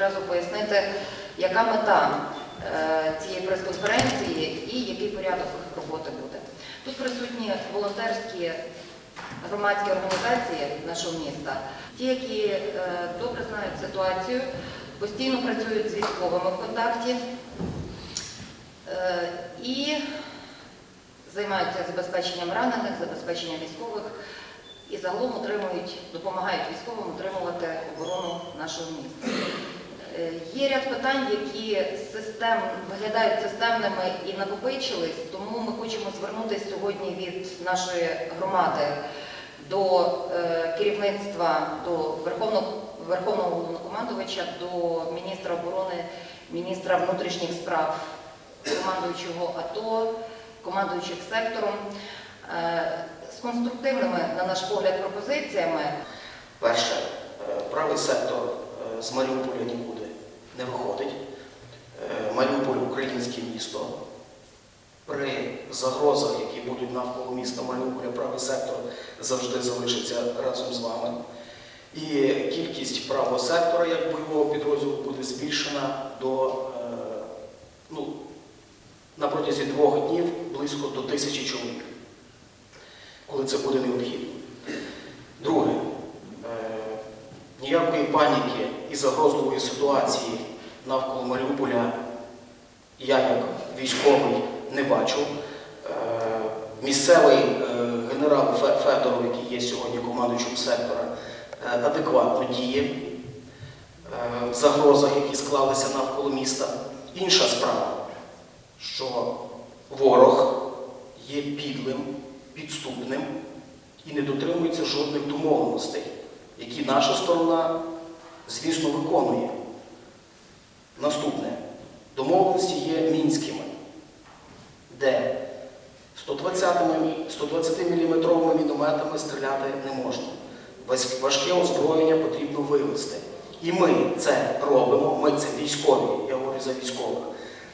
відразу пояснити, яка мета е, цієї прес-конференції і який порядок роботи буде. Тут присутні волонтерські громадські організації нашого міста, ті, які е, добре знають ситуацію, постійно працюють з військовими в контакті е, і займаються забезпеченням ранених, забезпеченням військових і загалом утримують, допомагають військовим утримувати оборону нашого міста. Е, Є ряд питань, які систем, виглядають системними і накопичились, тому ми хочемо звернутися сьогодні від нашої громади до е, керівництва, до Верховного, Верховного головнокомандувача, до міністра оборони, міністра внутрішніх справ, командуючого АТО, командуючих сектором. Е, з конструктивними, на наш погляд, пропозиціями. Перше, е, правий сектор е, з Маріуполя нікуди не виходить. Е, Маріуполь українське місто. При загрозах, які будуть навколо міста Маріуполя, правий сектор завжди залишиться разом з вами. І кількість правого сектора як бойового підрозділу буде збільшена до е, ну, на протязі двох днів близько до тисячі чоловік, коли це буде необхідно. Друге, е, ніякої паніки і загрозливої ситуації навколо Маріуполя я як військовий не бачу. Е, Місцевий е, генерал Федоров, який є сьогодні командуючим сектора, е, адекватно діє в загрозах, які склалися навколо міста. Інша справа, що ворог є підлим, підступним і не дотримується жодних домовленостей, які наша сторона, звісно, виконує. Наступне. Домовленості є мінськими, де 120-мм мінометами стріляти не можна. Важке озброєння потрібно вивезти. І ми це робимо, ми це військові, я говорю за військових.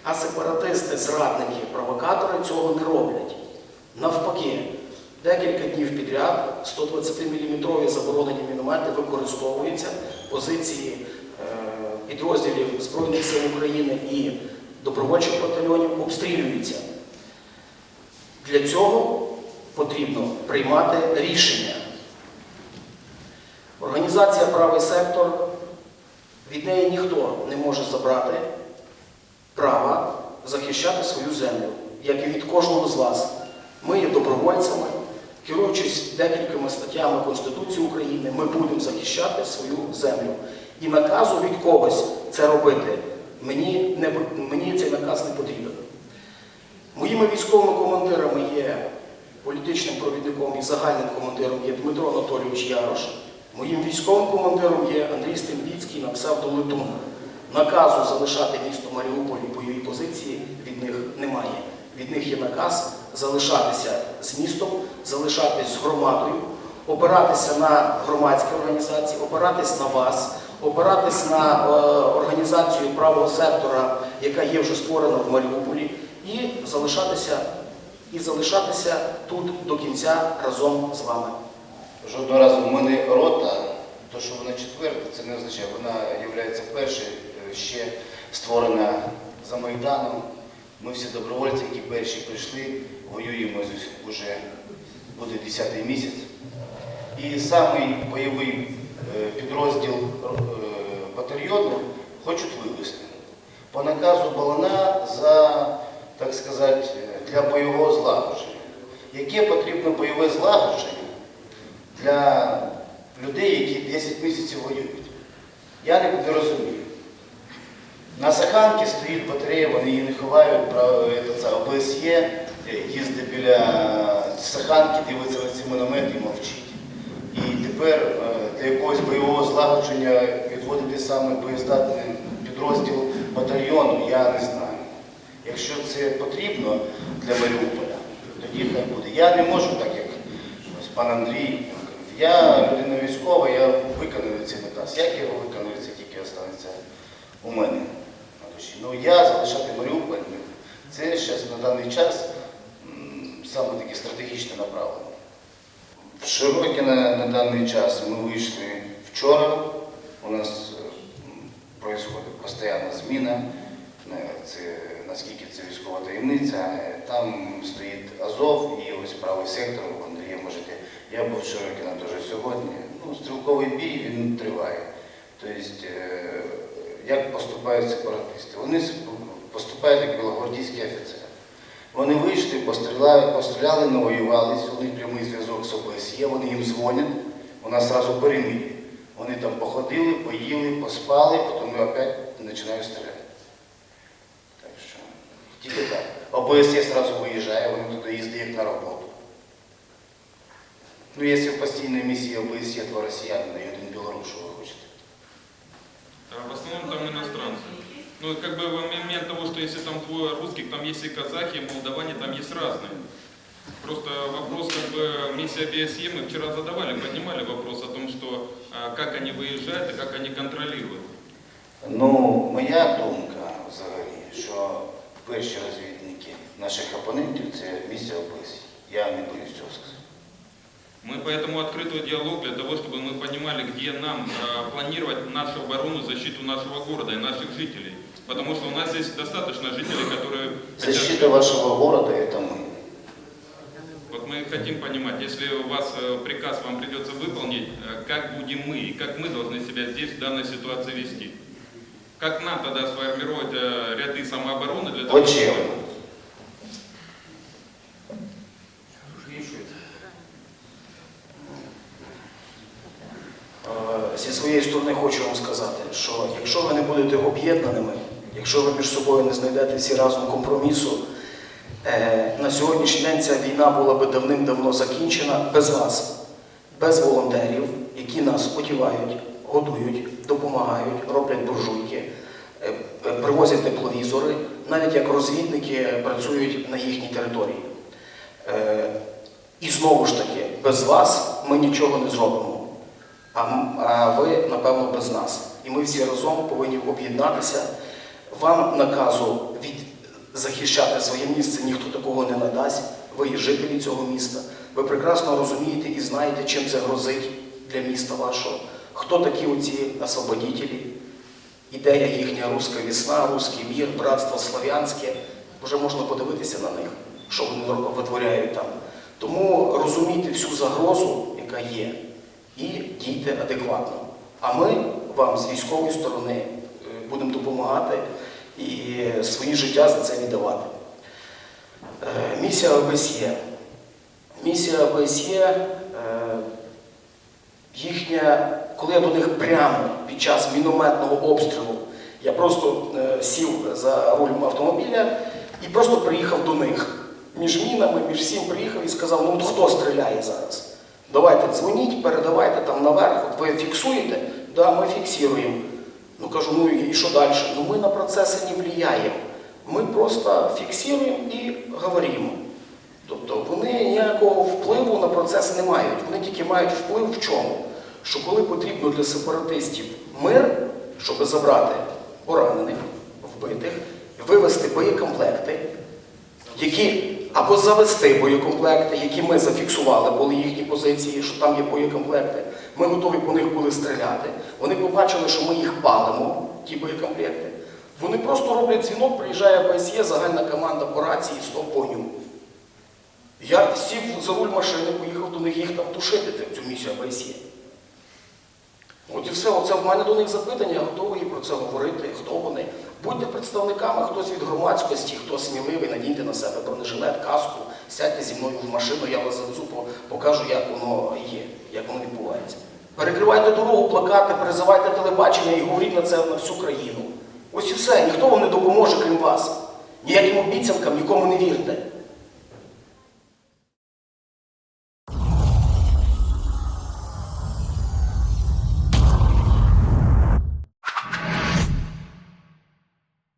А сепаратисти, зрадники, провокатори цього не роблять. Навпаки, декілька днів підряд 120-мм заборонені міномети використовуються позиції підрозділів Збройних сил України і добровольчих батальйонів обстрілюються. Для цього потрібно приймати рішення. Організація правий сектор, від неї ніхто не може забрати права захищати свою землю, як і від кожного з вас. Ми є добровольцями, керуючись декількома статтями Конституції України, ми будемо захищати свою землю. І наказу від когось це робити мені, не, мені цей наказ не потрібен. Моїми військовими командирами є політичним провідником і загальним командиром є Дмитро Анатолійович Ярош. Моїм військовим командиром є Андрій Стембіцький на псевдолетун. Наказу залишати місто Маріуполь у бойовій позиції від них немає. Від них є наказ залишатися з містом, залишатись з громадою, опиратися на громадські організації, опиратись на вас, опиратись на е, організацію правого сектора, яка є вже створена в Маріуполі, і залишатися, і залишатися тут до кінця разом з вами. Жодного разу в мене рота, то що вона четверта, це не означає, вона є першою, е, ще створена за Майданом. Ми всі добровольці, які перші прийшли, воюємо вже буде 10-й місяць. І самий бойовий е, підрозділ е, батальйону хочуть вивести. По наказу Балана за, так сказати, для бойового злагодження. Яке потрібно бойове злагодження? для людей, які 10 місяців воюють. Я не, розумію. На Саханці стоїть батарея, вони її не ховають, це, ОБСЄ е, їздить біля Саханки, дивиться на ці міномети і мовчить. Тепер е, для якогось бойового злагодження відводити саме боєздатний підрозділ батальйону, я не знаю. Якщо це потрібно для Маріуполя, тоді хай буде. Я не можу, так як пан Андрій. Я людина військова, я виконую цей наказ. Як я його виконую, це тільки останеться у мене на душі. Ну я залишати Маріуполь, це зараз на даний час саме таке стратегічне направлення. В Широкіне на даний час ми вийшли вчора. У нас е, происходить постійна зміна. Е, Це наскільки це військова таємниця. Е, Там стоїть Азов і ось правий сектор. Андрія можете. Я був в Широкіна теж сьогодні. Ну, стрілковий бій він триває. Тобто, е, як поступають сепаратисти? Вони поступають як білогвардійські офіцери. Вони вийшли, постріляли, постріляли, навоювались, у них прямий зв'язок з ОБСЄ, вони їм дзвонять, нас одразу перемир'я. Вони там походили, поїли, поспали, потім опять починають стріляти. Так що тільки так. ОБСЄ одразу виїжджає, вони туди їздять як на роботу. Ну, якщо в постійній місії ОБСЄ, то росіяни і один білорус, що ви хочете. А в основном там иностранцы. Ну, как бы в момент того, что если там двое русских, там есть и казахи, и молдаване, там есть разные. Просто вопрос, как бы, миссия БСЕ, мы вчера задавали, поднимали вопрос о том, что а, как они выезжают и как они контролируют. Ну, моя думка взагалі, що перші розвідники наших опонентів це місія ОБСЄ. Я не боюсь цього сказати. Мы поэтому открытый диалог для того, чтобы мы понимали, где нам а, планировать нашу оборону, защиту нашего города и наших жителей. Потому что у нас есть достаточно жителей, которые хотят Защита вашего города – это мы. Вот мы хотим понимать, если у вас э, приказ вам придется выполнить, э, как будем мы и как мы должны себя здесь в данной ситуации вести? Как нам тогда сформировать э, ряды самообороны для того, Вот чем? Знайдете всі разом компромісу, е, на сьогоднішній день ця війна була би давним-давно закінчена без вас, без волонтерів, які нас одівають, годують, допомагають, роблять буржуйки, е, е, привозять тепловізори, навіть як розвідники працюють на їхній території. І знову ж таки, без вас ми нічого не зробимо. А ви, напевно, без нас. І ми всі разом повинні об'єднатися. Вам наказу від захищати своє місце ніхто такого не надасть. Ви є жителі цього міста. Ви прекрасно розумієте і знаєте, чим це грозить для міста вашого. Хто такі оці освободітелі? Ідея їхня руська весна, руський мір, братство слав'янське. Вже можна подивитися на них, що вони витворяють там. Тому розумійте всю загрозу, яка є, і дійте адекватно. А ми вам з військової сторони е, будемо допомагати і свої життя за це віддавати. Е, Місія ОБСЄ. Місія ОБСЄ, е, їхня, коли я до них прямо під час мінометного обстрілу, я просто е, сів за руль автомобіля і просто приїхав до них. Між мінами, між всім приїхав і сказав, ну от хто стріляє зараз? Давайте дзвоніть, передавайте там наверх, от ви фіксуєте? Да, ми фіксуємо. Ну кажу, ну і що далі? Ну ми на процеси не впливаємо. Ми просто фіксуємо і говоримо. Тобто вони ніякого впливу на процес не мають. Вони тільки мають вплив в чому? Що коли потрібно для сепаратистів мир, щоб забрати поранених, вбитих, вивезти боєкомплекти, які або завести боєкомплекти, які ми зафіксували, були їхні позиції, що там є боєкомплекти. Ми готові по них були стріляти. Вони побачили, що ми їх палимо, ті боєкомплекти. Вони просто роблять дзвінок, приїжджає ПСЄ, загальна команда по рації, стоп вогню. Я сів за руль машини, поїхав до них їх там тушити, цю місію АБСЄ. От і все, оце в мене до них запитання, я готовий про це говорити, хто вони. Будьте представниками, хтось від громадськості, хто сміливий, надійте на себе бронежилет, каску, сядьте зі мною в машину, я вас завезу, покажу, як воно є, як воно відбувається. Перекривайте дорогу, плакати, перезивайте телебачення і говоріть на це на всю країну. Ось і все, ніхто вам не допоможе, крім вас. Ніяким обіцянкам нікому не вірте.